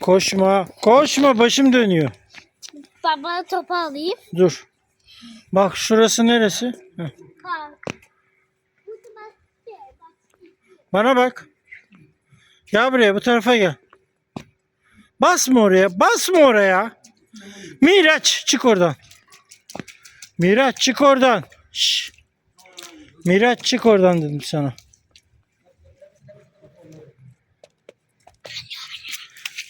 Koşma. Koşma başım dönüyor. Baba topu alayım. Dur. Bak şurası neresi? Heh. Bana bak. Gel buraya bu tarafa gel. Basma oraya. Basma oraya. Miraç çık oradan. Miraç çık oradan. Şş. Miraç çık oradan dedim sana.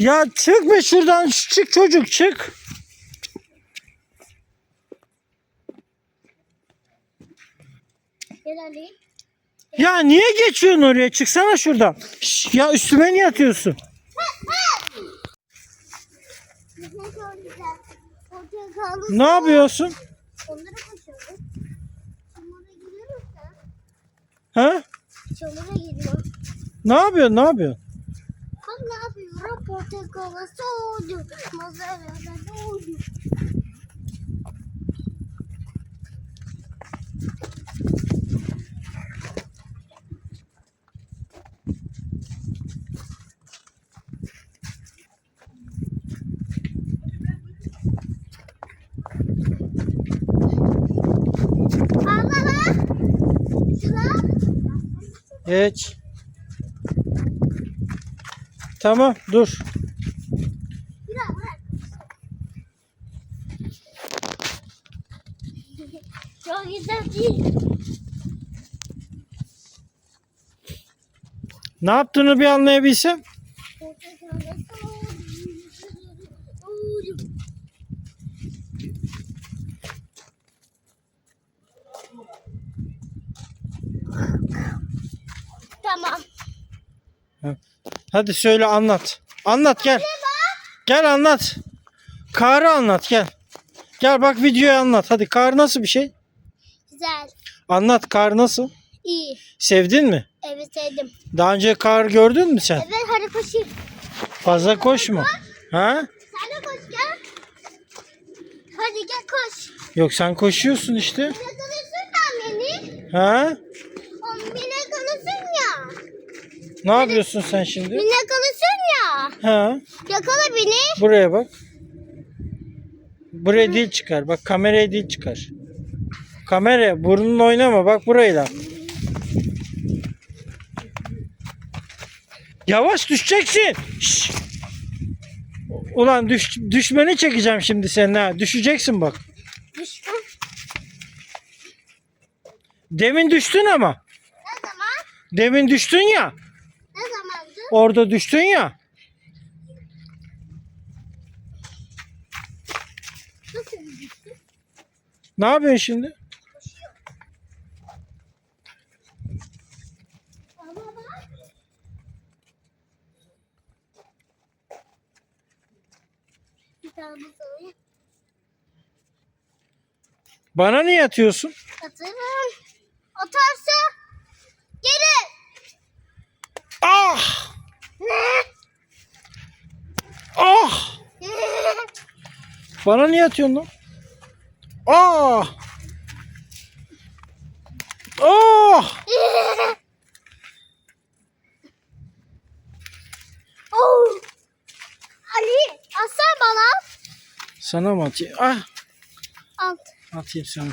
Ya çık be şuradan. Çık çocuk çık. Ya niye geçiyorsun oraya? Çıksana şuradan. Şş, ya üstüme niye atıyorsun? Ne yapıyorsun? Ha? Ne yapıyorsun? Ne yapıyorsun? Bak ne yapıyorum? Пропутикова суддю, мазеля на дудю. Tamam dur. Çok güzel değil. Ne yaptığını bir anlayabilsem. Tamam. Hadi söyle anlat. Anlat gel. Gel anlat. Karı anlat gel. Gel bak videoyu anlat. Hadi kar nasıl bir şey? Güzel. Anlat kar nasıl? İyi. Sevdin mi? Evet sevdim. Daha önce kar gördün mü sen? Evet hadi koşayım. Fazla koşma. Ha? Sen de koş gel. Hadi gel koş. Yok sen koşuyorsun işte. Yakalasın da beni. Ha? O beni yakalasın ya. Ne yapıyorsun sen şimdi? Beni yakalasın ya. Ha? Yakala beni. Buraya bak. Buraya dil çıkar. Bak kameraya dil çıkar. Kamera burnunla oynama. Bak burayla. Yavaş düşeceksin. Şşş. Ulan düş, düşmeni çekeceğim şimdi senin ha. Düşeceksin bak. Düştüm. Demin düştün ama. Ne zaman? Demin düştün ya. Orada düştün ya. Nasıl düştü? Ne yapıyorsun şimdi? Bana niye atıyorsun? atarım. Atarsa gelir. Ah! Ah! Bana niye atıyorsun lan? Ah! Ah! oh. Ali atsan bana. Sana mı atayım? Ah! At. Atayım sana.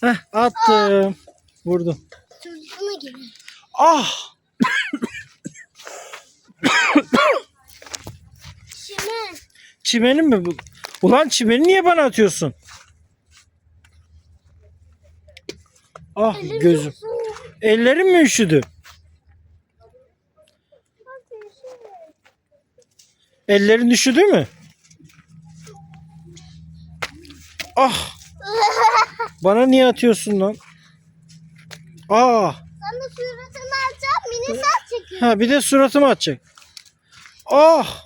Heh, attım. Vurdum. Çocuğuna gelir. Ah! Şimdi Çimenin mi bu? Ulan çimeni niye bana atıyorsun? Ah gözüm. Ellerim mi üşüdü? Ellerin üşüdü mü? Ah! Bana niye atıyorsun lan? Ah! De suratını atacağım. Mini sen çekiyorsun. Ha bir de suratıma atacak. Ah!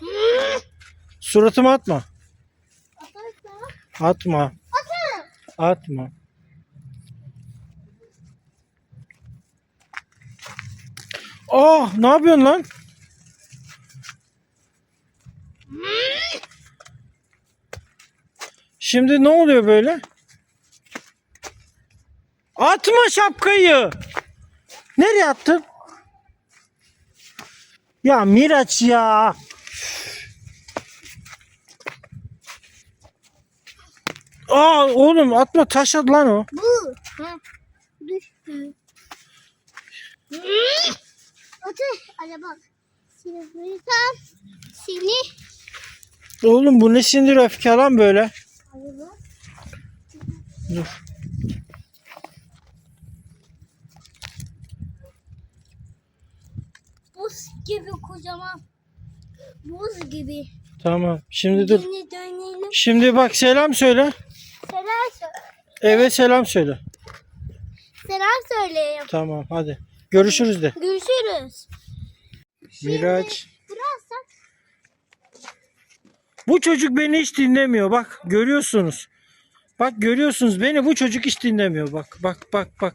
Suratıma atma. Atma. Atma. Ah, ne yapıyorsun lan? Şimdi ne oluyor böyle? Atma şapkayı. Nereye attın? Ya Miraç ya. Aa oğlum atma taşladı lan o. Bu. Ha. Düştü. Otur. Araba. Seni. Oğlum bu ne sindir öfke lan böyle. Araba. Dur. Buz gibi kocaman. Buz gibi. Tamam. Şimdi dur. Yine dönelim. Şimdi bak selam söyle. Selam söyle. Eve selam söyle. Selam söyleyeyim. Tamam hadi. Görüşürüz de. Görüşürüz. Miraç. Birazdan Bu çocuk beni hiç dinlemiyor. Bak görüyorsunuz. Bak görüyorsunuz beni bu çocuk hiç dinlemiyor. Bak bak bak bak.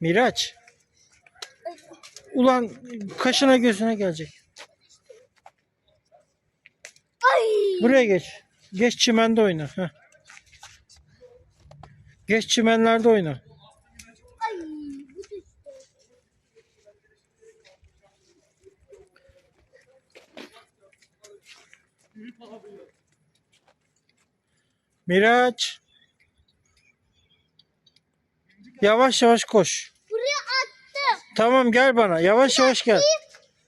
Miraç. Ulan kaşına gözüne gelecek. Ay. Buraya geç. Geç çimende oyna. Heh. Geç çimenlerde oyna. Ay. Miraç. Yavaş yavaş koş. Tamam gel bana. Yavaş yavaş gel.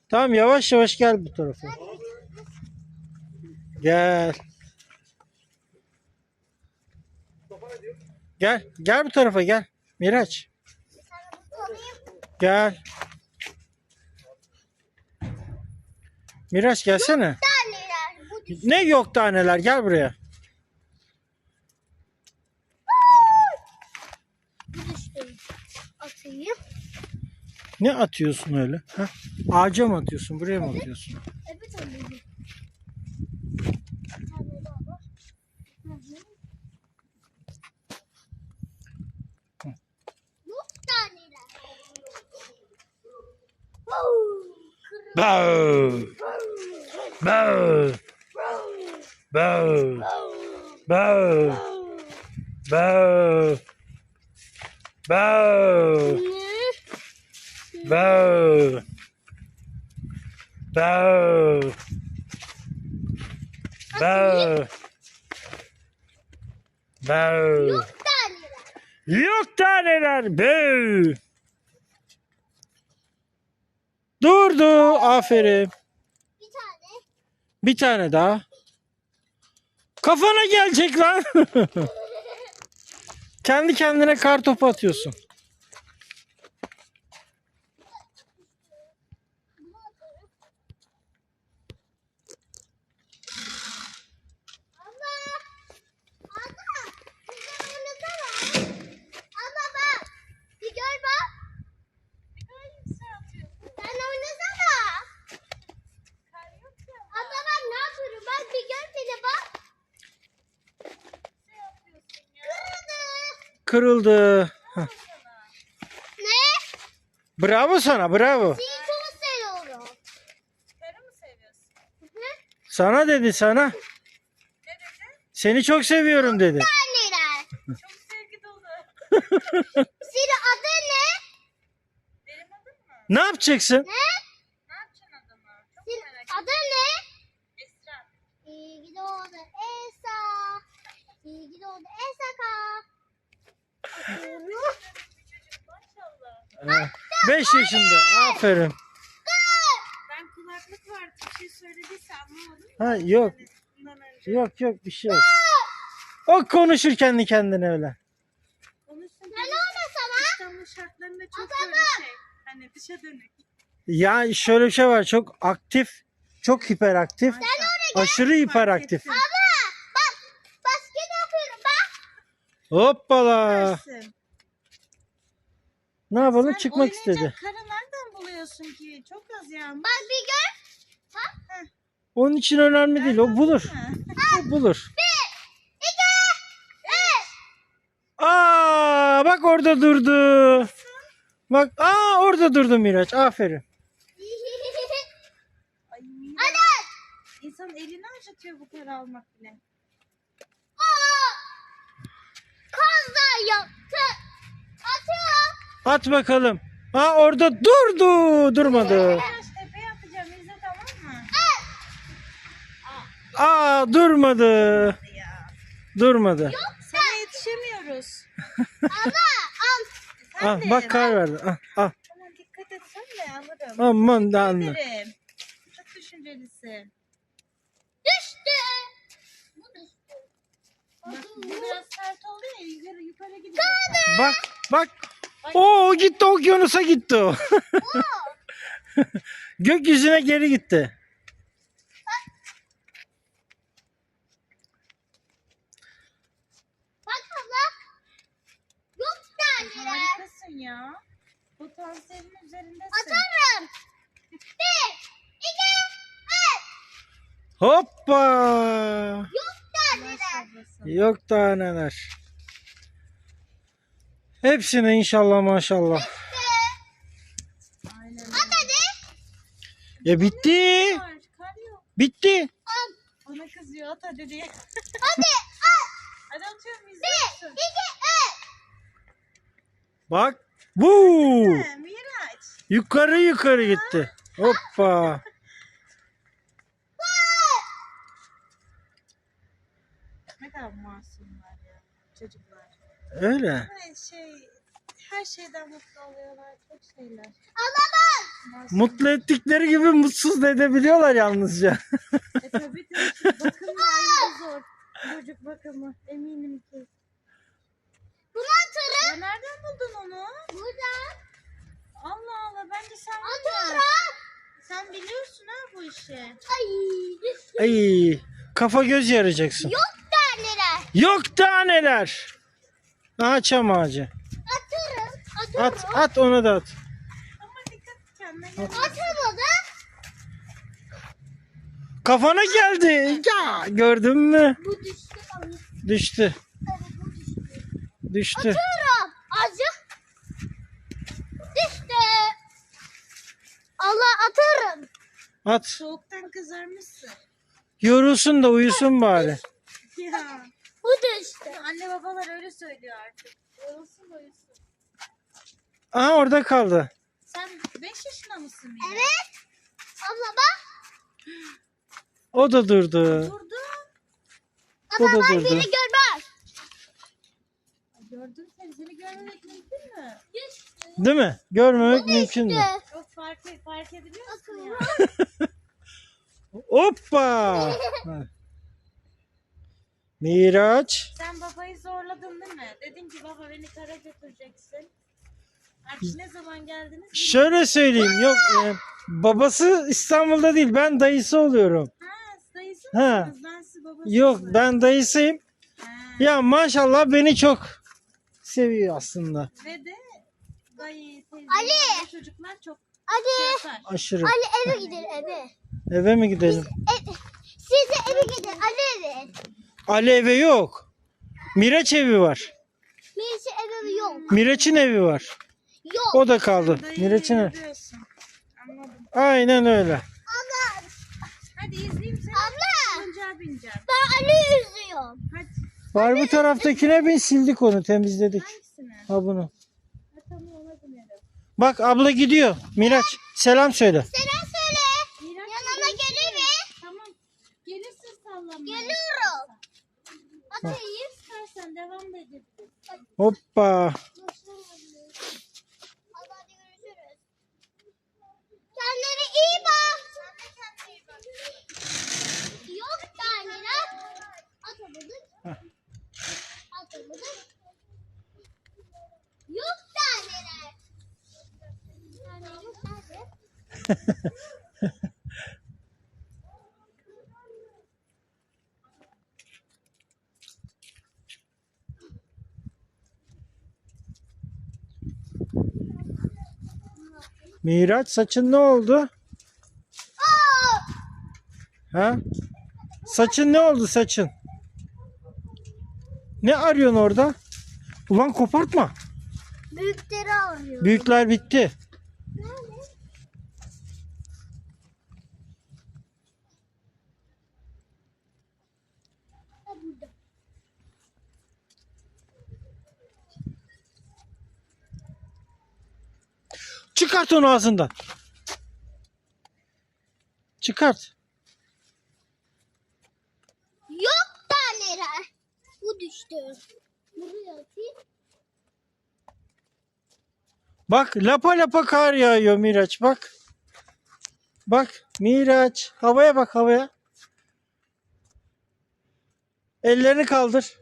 Tamam yavaş yavaş gel bu tarafa. Gel. Gel. Gel bu tarafa gel. Miraç. Gel. Miraç gelsene. Ne yok taneler gel buraya. Bu düştü. Atayım. Ne atıyorsun öyle? Ha? Ağaca mı atıyorsun? Buraya mı atıyorsun? Evet anneciğim. Bow. Bow. Bow. Bow. Bow. Ne? Bow. Bow. Bow. Bow. Yok taneler. Yok. Durdu. Aferin. Bir tane. Bir tane daha. Kafana gelecek lan. Kendi kendine kar topu atıyorsun. Bunu atarım. Abla. Abla. Güzel oynasana. Abla bak. Bir gör bak. Sen oynasana. Abla bak ne yapıyorum. Bak bir gör beni bak. Kırıldı. Ne? Bravo sana bravo. Seni çok seviyorum. Karı mı seviyorsun? Hı? Sana dedi sana. Ne dedi? Seni çok seviyorum dedi. Anneler. Çok sevgi dolu. Senin adın ne? Benim adım mı? Ne yapacaksın? Ne? Ne yapacaksın adamı? Çok Senin merak ettim. adın ne? Esra. İyi ki doğdun Esa. İyi ki doğdun Esaka. Atıyorum. Bir çocuk maşallah. 5 yaşında. Aferin. Ben kulaklık var. Bir şey söylediyse anlamadım. Ha yok. Bundan önce Yok yok bir şey yok. O konuşur kendi kendine öyle. Ben oynasana. İstanbul şartlarında çok böyle şey. Hani dışa dönük. Ya şöyle bir şey var. Çok aktif. Çok hiperaktif. Aşırı hiperaktif. Bak Hoppala. Ne yapalım? Sen Çıkmak oynayacak istedi. karı nereden buluyorsun ki? Çok az yağmur. Bak bir gör. Onun için önemli değil. O bulur. Ha. O bulur. İki. Üç. Aa bak orada durdu. Bak aa orada durdu Miraç. Aferin. Ay, Mine. Hadi. İnsan elini acıtıyor bu karı almak bile. Aa. Kazda yaptı. Atıyor. At bakalım. Ha orada durdu. Durmadı. Tepeye atacağım izle tamam mı? Aa durmadı. Ya. Durmadı. Sana yetişemiyoruz. Ah, bak kar verdi. Ah, ah. Tamam dikkat et sen de alırım. Aman da anne. Çok düşüncelisin. Düştü. Düştü. Bak bu biraz sert oldu ya yukarı, yukarı gidiyor. Bak bak. Oo gitti okyanusa gitti o. Gökyüzüne geri gitti. Bak abla. Yok taneler. Harikasın ya. Potansiyelin üzerindesin. Atarım. Bir, iki, üç. Hoppa. Yok. Yok daha neler. Hepsine inşallah maşallah. Aynen. At hadi. Ya bitti. Yok. Bitti. Al. Bana kızıyor at hadi diye. Hadi at. Hadi atıyorum izle Bir, iki, üç. Bak. Bu. Miraç. Yukarı yukarı gitti. Hoppa. Ne kadar masumlar ya çocuklar. Öyle. Böyle şey her şeyden mutlu oluyorlar. Çok şeyler. Masum. Mutlu ettikleri gibi mutsuz da edebiliyorlar yalnızca. E tabii tabii. Bakım da ayrı zor. Çocuk bakımı. Eminim ki. Bunu atarım. Ya nereden buldun onu? Buradan. Allah Allah bence sen ya. Atarım. Sen biliyorsun ha bu işi. Ay. Ay, kafa göz yarayacaksın. Yok taneler. Yok daha neler. Aha çam ağacı. Atarım. Atarım. At at onu da at. Ama dikkat et kendine gel. Atamadım. Kafana geldi. Ya gördün mü? Bu düştü. Düştü. bu düştü. Düştü. Atıyorum. Azıcık. Düştü. Allah atarım. At. Soğuktan kızarmışsın. Yorulsun da uyusun bari. Ya. Bu düştü. Anne babalar öyle söylüyor artık. Yorulsun da uyusun. Aha orada kaldı. Sen 5 yaşında mısın Mira? Evet. Abla bak. O da durdu. Durdu. O Ama da ben durdu. beni görmez. Gördüm seni. Seni görmemek mümkün mü? Değil mi? Görmemek mümkün mü? Çok fark, fark ediliyor musun ya? Hoppa. Miraç. Sen babayı zorladın değil mi? Dedin ki baba beni kara götüreceksin. Artık ne zaman geldiniz? Şöyle söyleyeyim. Yok e, babası İstanbul'da değil. Ben dayısı oluyorum. Ha, dayısı Ha. mısınız? Ben sizi babası Yok sanırım. ben dayısıyım. Ha. Ya maşallah beni çok seviyor aslında. Ve de dayı, teyze, Ali! çocuklar çok Hadi. şey yapar. Aşırı. Ali eve gidelim eve. Eve mi gidelim? E, siz de eve gidin. Ali eve. Ali eve yok. Miraç evi var. Birisi evi yok. Miraç'ın evi var. Yok. O da kaldı. Miraç'ın evi. Aynen öyle. Abla. Hadi izleyeyim seni. Abla. Oyuncağa bineceğim. Ben Ali üzüyorum. Hadi. Var bu taraftakine bin sildik onu temizledik. Hangisini? Ha bunu. Ha, tamam ona binerim. Bak abla gidiyor. Miraç selam söyle. Selam söyle. Miraç, Yanına görüşürüz. gelir mi? Tamam. Gelirsin sallamaya. Geliyorum. Atayım. İstersen devam da edebiliriz. Hoppa. Allah'a görüşürüz. Kendine iyi bak. Yok. Atamadık. Atamadık. Yok taneler. Nerede? Miraç saçın ne oldu? Ha? Saçın ne oldu saçın? Ne arıyorsun orada? Ulan kopartma. Büyükleri arıyor. Büyükler bitti. Nerede? Ha, burada. Çıkart onu ağzından. Çıkart. Yok taneler. Bu düştü. Buraya atayım. Bak lapa lapa kar yağıyor Miraç bak. Bak Miraç havaya bak havaya. Ellerini kaldır.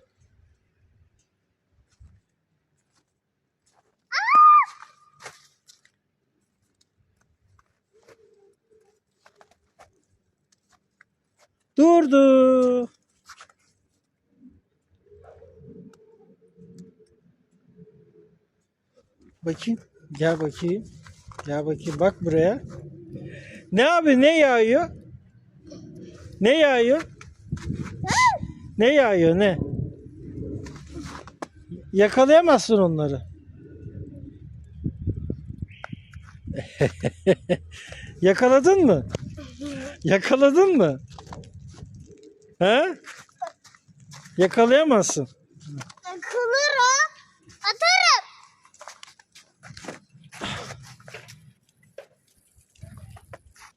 Durdu. Bakayım. Gel bakayım. Gel bakayım. Bak buraya. Ne abi ne yağıyor? Ne yağıyor? Ne yağıyor ne? Yakalayamazsın onları. Yakaladın mı? Yakaladın mı? He? Yakalayamazsın. Akılır o. Atarım.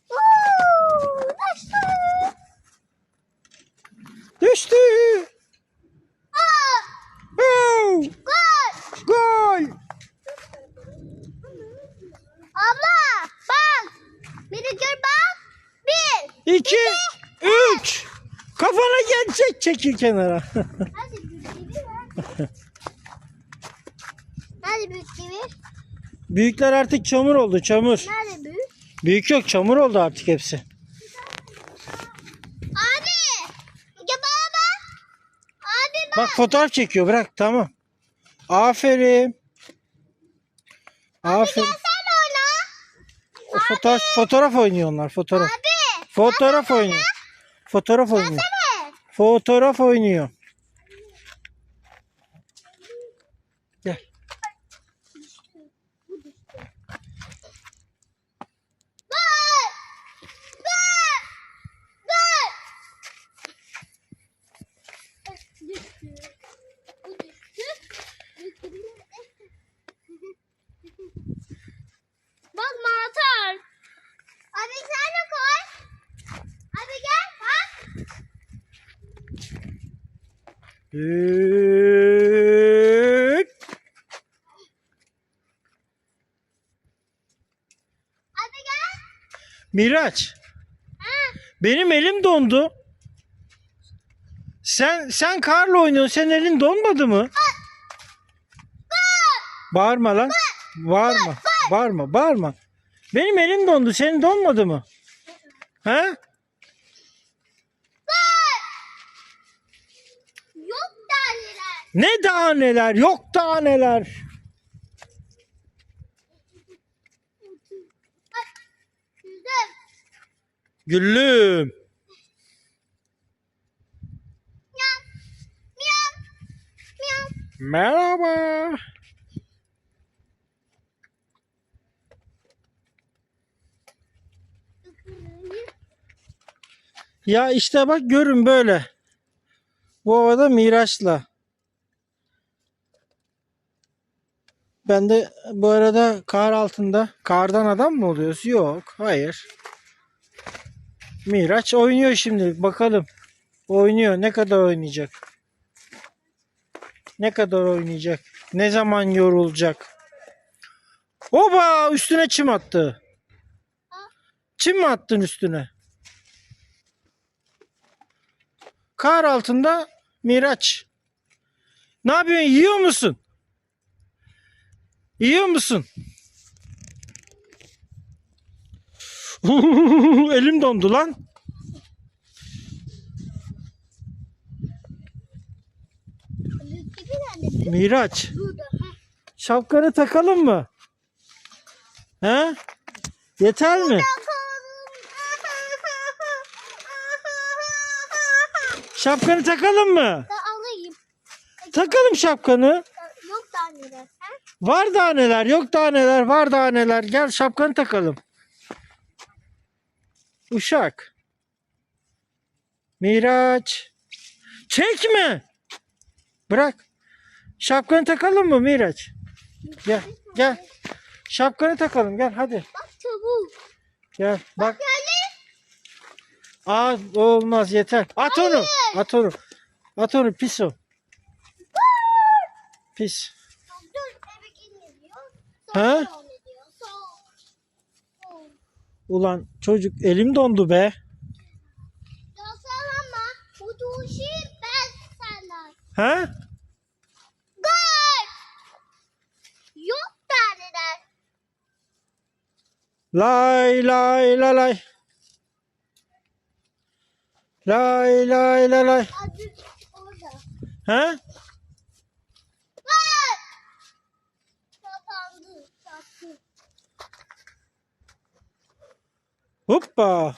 Uuu, düştü. Düştü. Gol. Gol. Abla bak. De gör bak. Bir. 2 3 Kafana gelecek çekil kenara. Hadi büyük gibi ver. Nerede büyük gibi? Büyükler artık çamur oldu çamur. Nerede büyük? Büyük yok çamur oldu artık hepsi. Abi. Ya baba. Abi bak. Fotoğraf çekiyor bırak tamam. Aferin. Aferin. O fotoğraf, fotoğraf oynuyor onlar fotoğraf. Abi. Fotoğraf oynuyor. Fotoğraf oynuyor. Fotoğraf oynuyor. Gel. Gol. Gol. Gol. Düştü. Bu düştü. Bak mantar. Abi sen de koy. Abi gel bak. Üç. Abi gel. Miraç. Ha. Benim elim dondu. Sen sen karla oynuyorsun. Senin elin donmadı mı? Bağırma lan. Bağırma. Bağırma. Bağırma. Benim elim dondu. Senin donmadı mı? He? Ne daha neler? Yok daha neler. Güllüm. Merhaba. Ya işte bak görün böyle. Bu havada Miraç'la. Ben de bu arada kar altında kardan adam mı oluyoruz? Yok. Hayır. Miraç oynuyor şimdi. Bakalım. Oynuyor. Ne kadar oynayacak? Ne kadar oynayacak? Ne zaman yorulacak? Oba! Üstüne çim attı. Çim mi attın üstüne? Kar altında Miraç. Ne yapıyorsun? Yiyor musun? Yiyor musun? Elim dondu lan. Miraç. Şapkanı takalım mı? He? Yeter mi? Şapkanı takalım mı? Da alayım. Takalım şapkanı. Yok taneler. Ha? Var daha neler, yok daha neler, var daha neler. Gel şapkanı takalım. Uşak. Miraç. Çekme. Bırak. Şapkanı takalım mı Miraç? Gel, gel. şapkanı takalım gel hadi. Bak çabuk. Gel bak. Aa olmaz yeter. At onu. At onu. At onu pis o. Pis. Sonra. Ulan çocuk elim dondu be. Ha? Gol! Yok tanrılar. Lay lay lay lay. Lay lay lay lay. Adı orada. Ha? Gol! Kapandı. Çattı. Hoppa.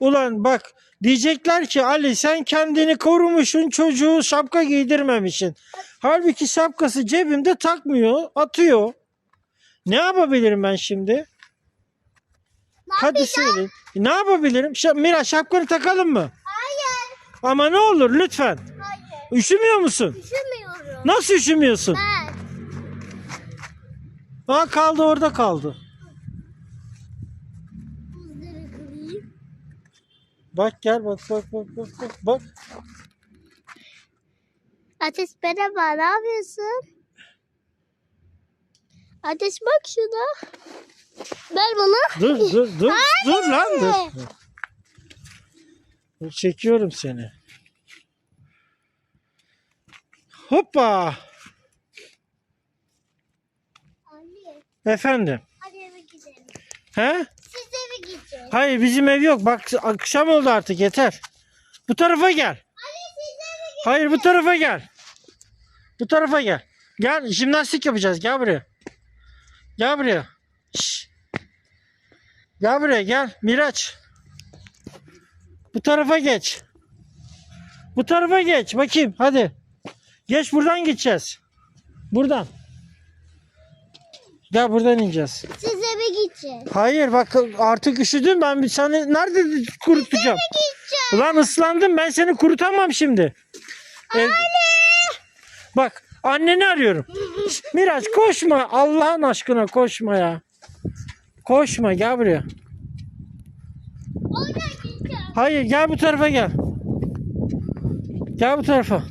Ulan bak diyecekler ki Ali sen kendini korumuşsun çocuğu şapka giydirmemişsin. Halbuki şapkası cebimde takmıyor atıyor. Ne yapabilirim ben şimdi? Ne Hadi söyle. Ne yapabilirim? Şa- Mira şapkanı takalım mı? Hayır. Ama ne olur lütfen. Hayır. Üşümüyor musun? Üşümüyorum. Nasıl üşümüyorsun? Ben. Aa kaldı orada kaldı. Bak gel bak bak bak bak bak. bak. Ateş merhaba ne yapıyorsun? Ateş bak şuna. Ver bana. Dur dur dur. Dur lan dur. Dur, Çekiyorum seni. Hoppa. Anne Efendim. hadi eve gidelim. He? Hayır bizim ev yok. Bak akşam oldu artık yeter. Bu tarafa gel. Hayır bu tarafa gel. Bu tarafa gel. Gel jimnastik yapacağız. Gel buraya. Gel buraya. Şş. Gel buraya gel. Miraç. Bu tarafa geç. Bu tarafa geç. Bakayım hadi. Geç buradan gideceğiz. Buradan. Gel buradan ineceğiz. Siz eve gideceğiz. Hayır bak artık üşüdüm ben seni nerede kurutacağım? Gideceğiz. Ulan ıslandım ben seni kurutamam şimdi. Ev- Bak anneni arıyorum. Miraç koşma Allah'ın aşkına koşma ya. Koşma gel buraya. Hayır gel bu tarafa gel. Gel bu tarafa.